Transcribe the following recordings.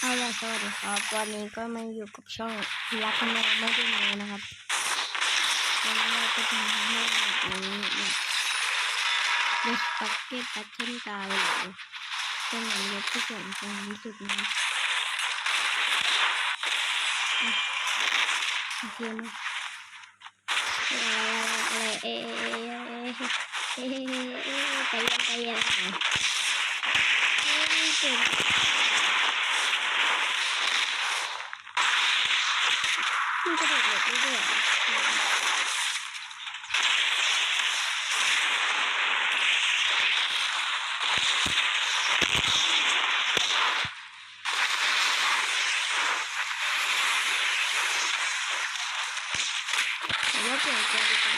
เอาล่ะสวัสดีครับ วันนี้ก็มาอยู่กับช่องรักแมวไม่ได้มูนะครับวันนี้เราก็จะมาเล่นแบบนี้เนี่ยเดสต็อกเก็ตแพทเทิร์นกาวหรือเป็นหนังเล็บที่สวยงามที่สุดนะครับโอเคไหมอะไรเอ๊ะเอ๊ะเอ๊ะเอ๊ะเอ๊ะใจเย็นใจเย็นหน่อยเฮ้ยเจ็บมันกระโดดหลบได้ด้วยว่าเปลี่ยนใจดีกว่า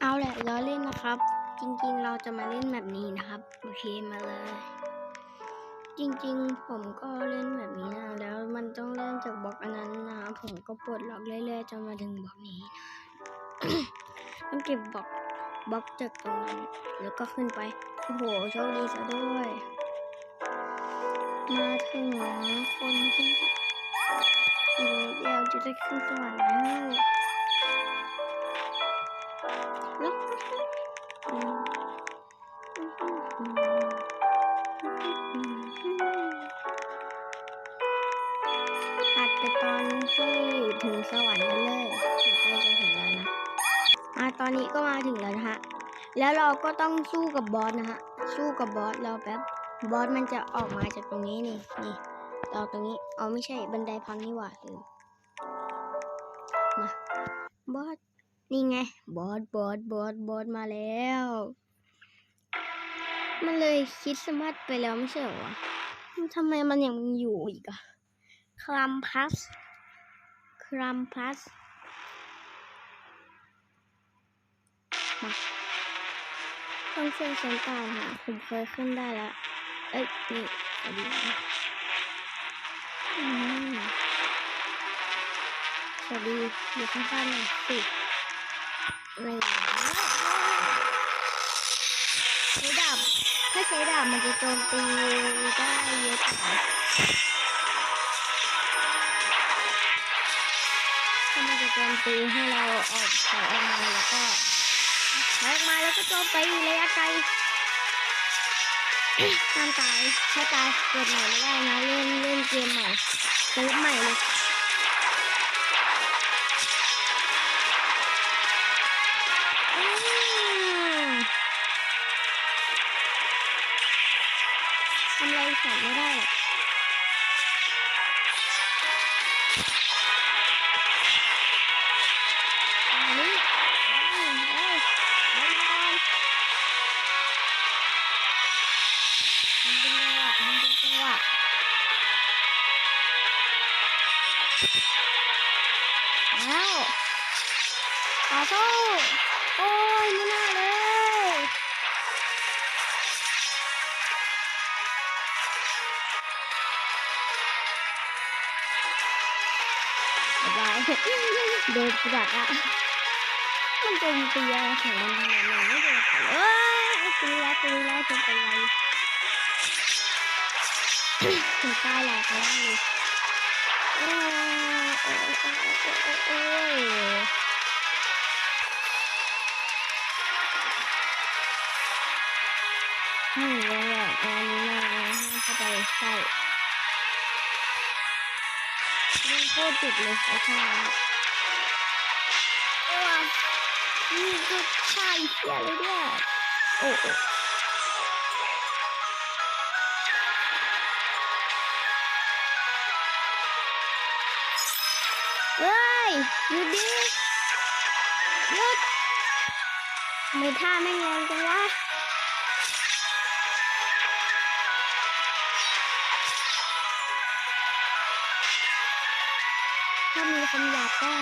เอาแหละล้อเล่นนะครับ จริงๆ เราจะมาเล่นแบบนี้นะครับ โอเคมาเลย จริงๆ ผมก็เล่นแบบนี้นะแล้วมันต้องเริ่มจากบล็อกอันนั้นนะผมก็ปลดล็อกเรื่อยๆจนมาถึงบล็อกนี้นะต้องเก็บบล็อกบล็อกจากตรงนั้นแล้วก็ขึ้นไปโอ้โหโชคดีซะด้วย มาถึงคนที่อีกเดียวจะได้ขึ้นสวรรค์แล้วแล้ว มาถึงแล้วนะฮะ แล้วเราก็ต้องสู้กับบอสนะฮะ สู้กับบอสเราแป๊บบอสมันจะออกมาจากตรงนี้นี่นี่เราตรงนี้เอาไม่ใช่บันไดพังนี่หว่าลืมมาบอสนี่ไงบอสบอสบอสบอสมาแล้ว มันเลยคิดสมัสไปแล้วไม่ใช่หรอทำไมมันยังอยู่อีกอะคลัมพัสคลัมพัส มาต้องช่วยฉันตามหาผมเคยขึ้นได้แล้ว เอ้ย นี่เอาดีนะอืมสวัสดีอยู่ข้างๆหน่อยสิอะไรอย่างเงี้ยใช้ดาบถ้าใช้ดาบมันจะโจมตีได้เยอะกว่าถ้ามันจะโจมตีให้เราออกถอยออกมาแล้วก็ อยอกมาแล้วก็โจมตีระยะไกลห้ามตายถ้าตายเกิดใหม่ไม่ได้นะเล่นเล่นเกมใหม่เซิร์ฟใหม่เลย แล้วต่อสู้โอ้ยไม่น่าเลยบ๊ายโดนกระดาษอะมันโจมตีอะไรของมันทำไมมันไม่โดนเขาเอ้ยตีแล้วตีแล้วจะเป็นไรถึงตายหลายครั้งเลยโอ้ย โอ้ยโอ้ยโอ้ยโอ้ยให้เลยอะอันนี้นะเข้าไปใส่มันโคตรจุดเลยไอ้ข้างนั้นโอ้ยนี่ก็ใช่เสียเลยด้วยโอ้ หยุดดิหยุดไม่ท่าแม่งแรงจังวะถ้ามีคำหยาบก็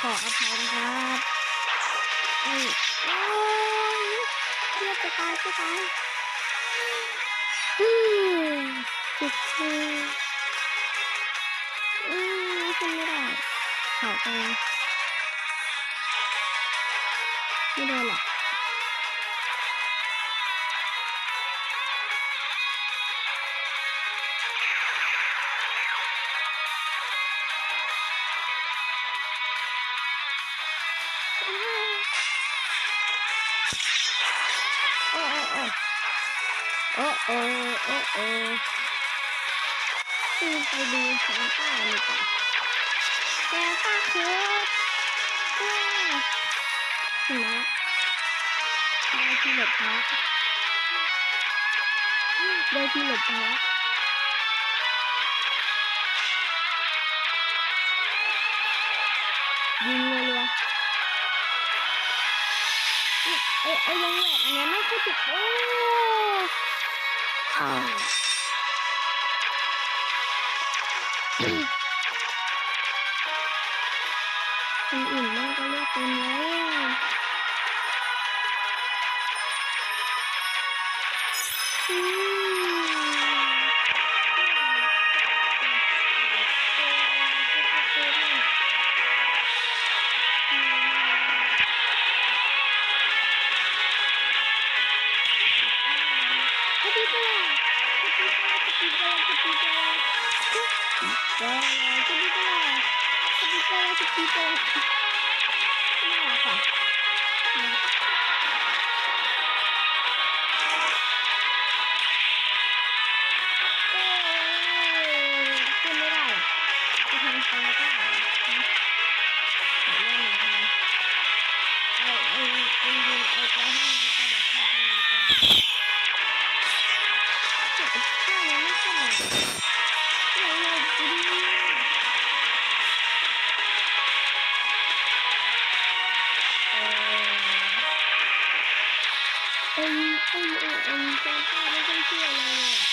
ขออภัยนะครับนี่โอ้ยเรียบจะตายจะตายอืมจุดคืออืมขึ้นไม่ได้ เข ถึงมาละได้ที่หลบพระได้ที่หลบพระยิงรัวๆเนี่ยไอ้ไอ้วงแหวนอันเนี้ยไม่ค่อยจุดโอ้อ้าวคนอื่นบ้างก็เลือกเป็นแล้ว ขึ้นไม่ได้จะทำใครก็ได้นะเดี๋ยวเรื่องนี้นะเอาเอาเอายิงเอาไปให้มันก็แบบว่าจุดข้าวมันไม่ใช่หรอ ป้าไม่ต้องเชื่อเลยอะ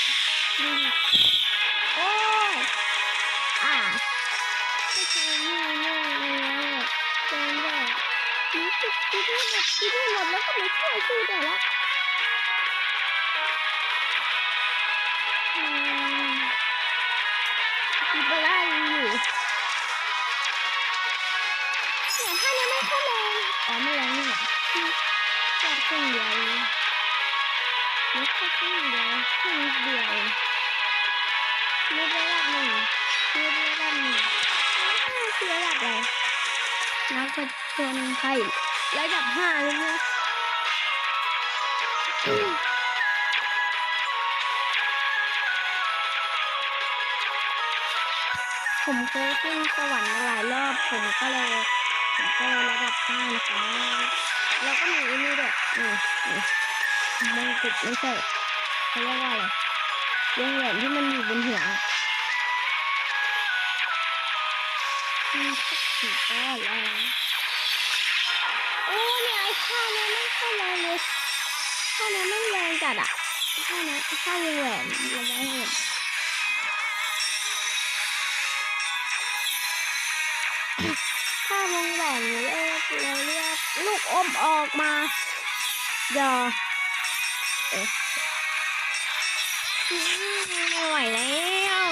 ดูดิโอ้ยอ่าไม่ใช่นี่นี่นี่แล้วแฟนบอกนี่ติดติดหมดติดหมดแล้วก็ไม่ช่วยสู้แต่ละอืมติดไปได้อยู่เนี่ยถ้าเนี่ยไม่เข้าแรงอ๋อไม่แรงนี่หว่าที่แค่ครึ่งเดียว นี่แค่ครึ่งเดียวครึ่งนิดเดียวเองนี่ได้ระดับหนึ่งนี่ได้ระดับหนึ่งอ่าคือระดับอะไรนักผจญภัยระดับห้าเลยนี่ยอืมผมเคยขึ้นสวรรค์มาหลายรอบ ผมก็เลยผมก็เลยระดับห้านะคะ แล้วก็มีนี่ด้วยนี่ นี่มงกุฎไม่ใช่เขาเรียกว่าอะไรวงแหวนที่มันอยู่บนหัวมีสักกี่ก้อนแล้วนโอ้เนี่ยไอ้ข้าเนี่ยไม่ค่อยแรงเลยข้าเนี่ยไม่แรงจัดอะข้าเนี่ยข้าวงแหวนระวังเห็นข้าวงแหวนเรียกเรียกลูกอมออกมาเดี๋ยวเอ๊ะอืม ไม่ไหวแล้ว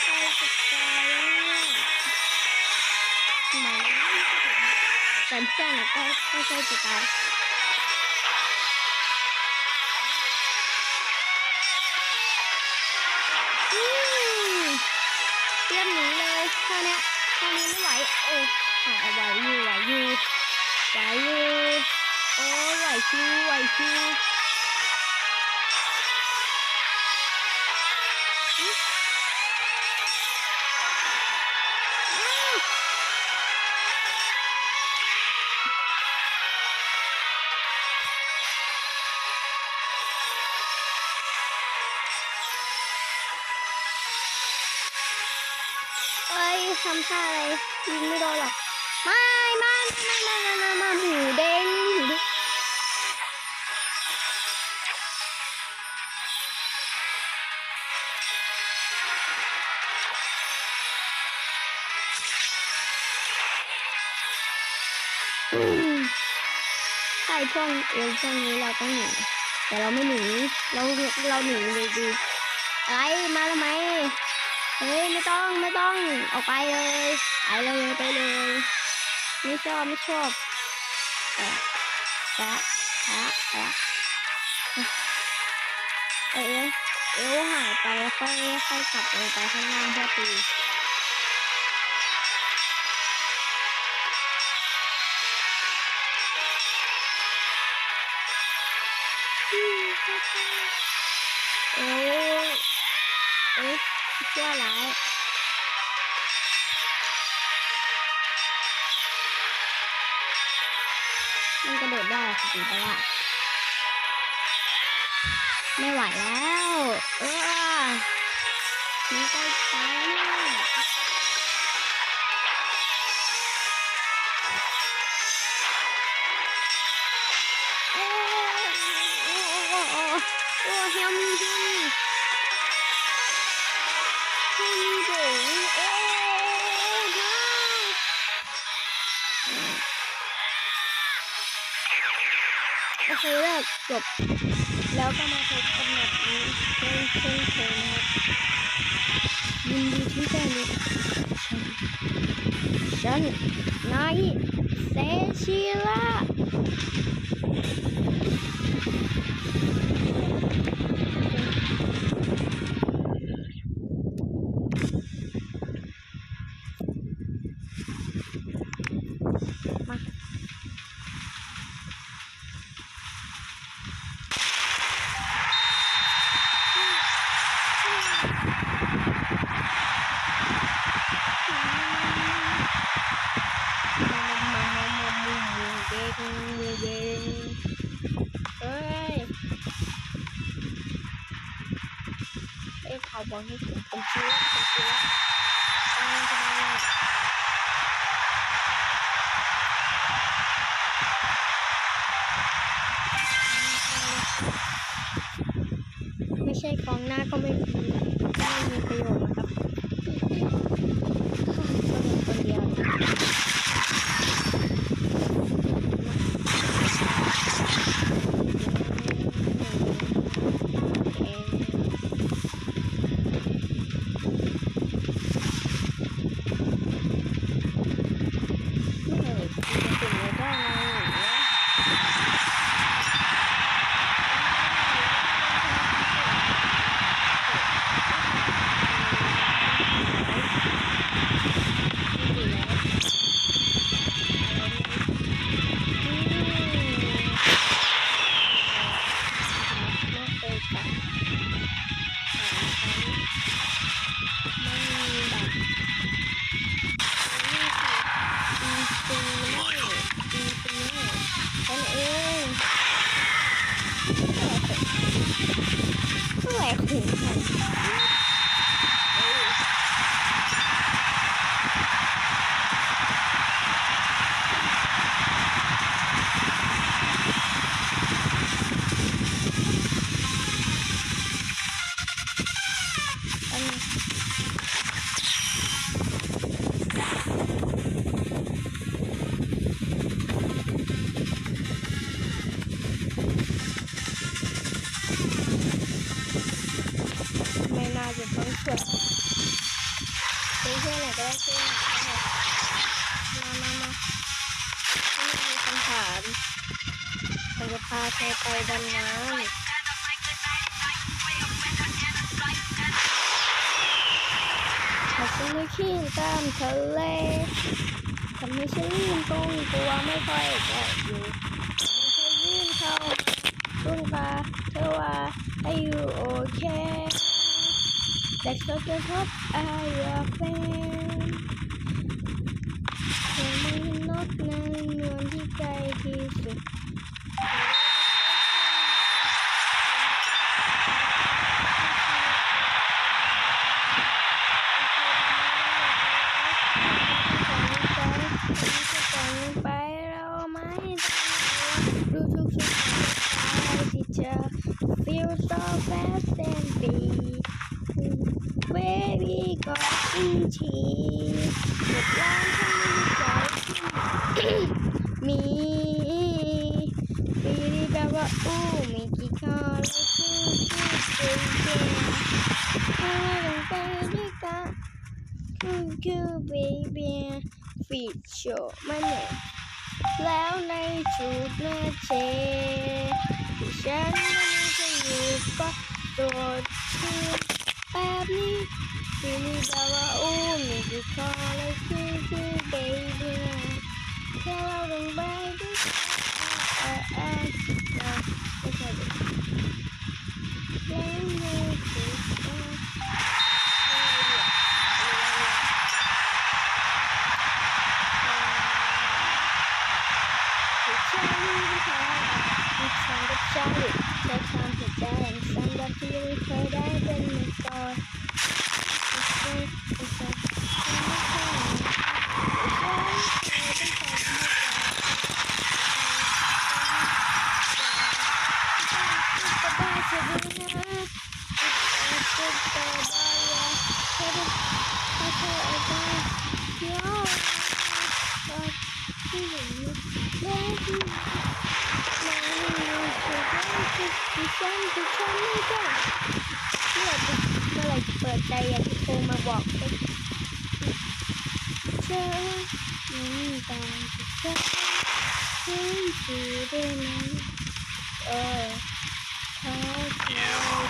ใครจะตายแล้วเนี่ยมาแล้วแต่เพื่อนก็ก็ใช่จะตายเตรียมหนีเลยท่าเนี้ท่านี้ไม่ไหวโอ้ไหวอยู่ไหวอยู่ไหวอยู่ โอ้ไหวชิวไหวชิวเอ้ยทำท่าอะไรยิงไม่โดนหรอก ช่ช่วงเอวช่วงนี้เราต้องหนีแต่เราไม่หนีเราเราหนีเลยดีอะไรมาทำไมเฮ้ยไม่ต้องไม่ต้องออกไปเลยไปเลยไปเลยไม่ชอบไม่ชอบแอะแอะแอะแอะเอ้ยเอวหายไปค่อยค่อยกลับลงไปข้างล่างเพื่อตี โอ้ยเอ๊ะเชื่อร้ายมันกระโดดได้สิแต่ว่าไม่ไหวแล้ว เออมันใกล้ตาย โอเคเลิกจบแล้วก็มาพบกันแบบนี้เช่นเช่นเคยนะครับยินดีที่ได้รู้ฉันนายเซชิล่า เอ้ยเข ไม่น่าจะต้องช่วยช่วยเพื่อนไหนก็ได้ช่วยหน่อยก็ได้มามามาไม่มีคำถามผมจะพาเธอไปดำน้ำถ้าฉันไม่ขี้ตามทะเลทำให้ฉันลืมตรงตัวไม่ค่อยจะอยู่ไม่เคยยื่นเข้าดวงตาเธอว่าให้อยู่โอเค แต่เขาจะพบอาอยาแฟนเธอไม่เห็นนกนางนวลที่ไกลที่สุด ไปเราไม่ได้ดูทุกสิ่งที่เจอ feel so fast and free baby ก็อินทีหมดล้านที่มีปีนี้แปลว่าอู้มีกี่ข้อแล้วคือคือเป็นเกมถ้าเราลงไปด้วยกันคือคือ baby ฟีดโชว์มันเนี่ยแล้วในชุดแม่เชที่ฉันไม่จะอยู่ก็ตัวคือแบบนี้ We need oh, make it fall like baby. Tell them by Charlie, take time to dance, and I feel it, I didn't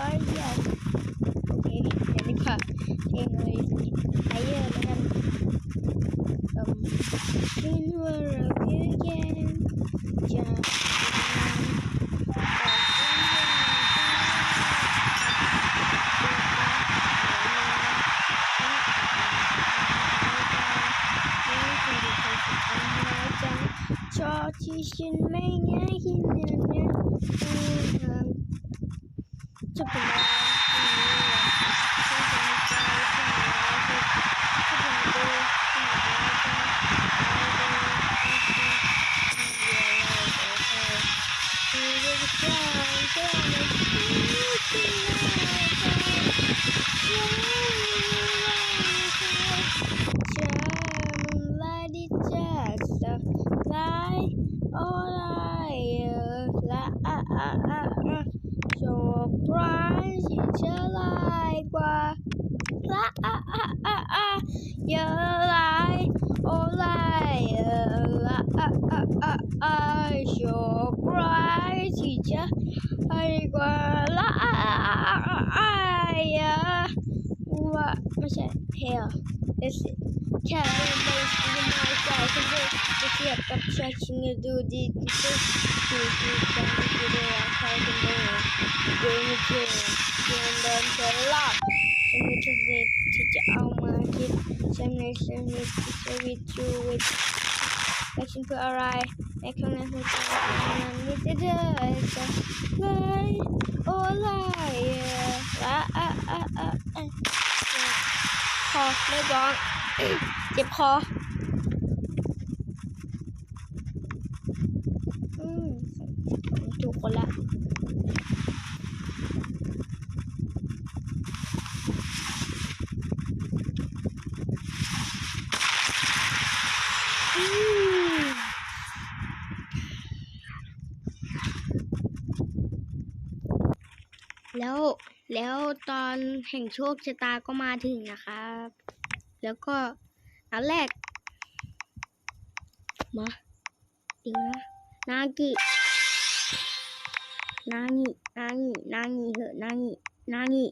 var Anyways, I Ayun. Um, January. 亲爱的。 แค่เรื่องไม่ใช่ไม่ใช่ฉันจะจะเทียบกับชายชิง เจ็บคออืมถูกคนละอืมแล้วแล้วตอนแห่งโชคชะตาก็มาถึงนะครับ แล้วก็ อันแรก มาเดี๋ยวนะ นากิ นางินางินางิเหอะนางินางิ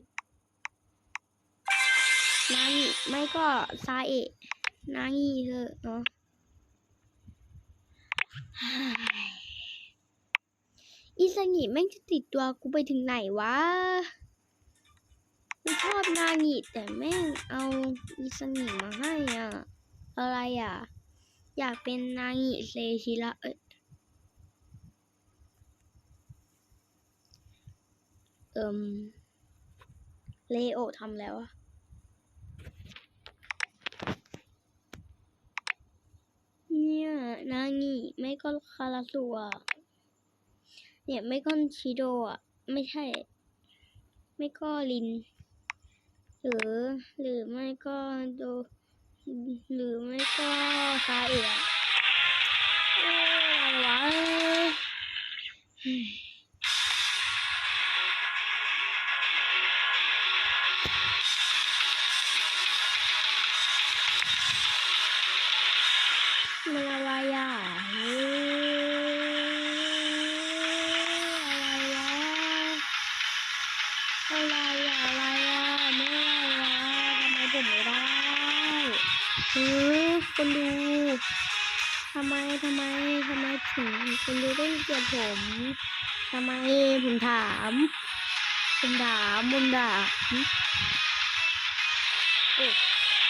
นางิไม่ก็ซาเอะนางิเหอะเนาะอีสังิแม่งจะติดตัวกูไปถึงไหนวะ กูชอบนางิแต่แม่งเอาอีสงิมาให้อะ อะไรอะ อยากเป็นนางิเซชิระเอยเอิมเลโอทำแล้วอะเนี่ยนางิไม่ก็คาราสุอะเนี่ยไม่ก็ชิโดอะไม่ใช่ ไม่ก็ลิน หรือหรือไม่ก็โดหรือไม่ก็ซาเอะ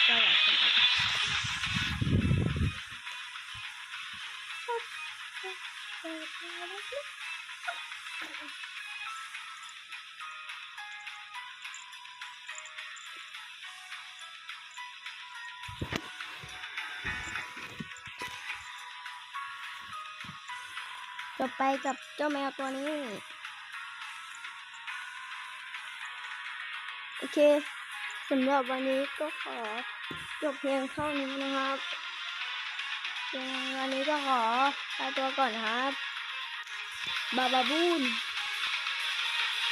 โอ้สวัสดีครับไปกับเจ้าแมวตัวนี้ โอเค สำหรับวันนี้ก็ขอจบเพียงเท่านี้นะครับวันนี้ก็ขอลาตัวก่อนนะครับบาบาบูน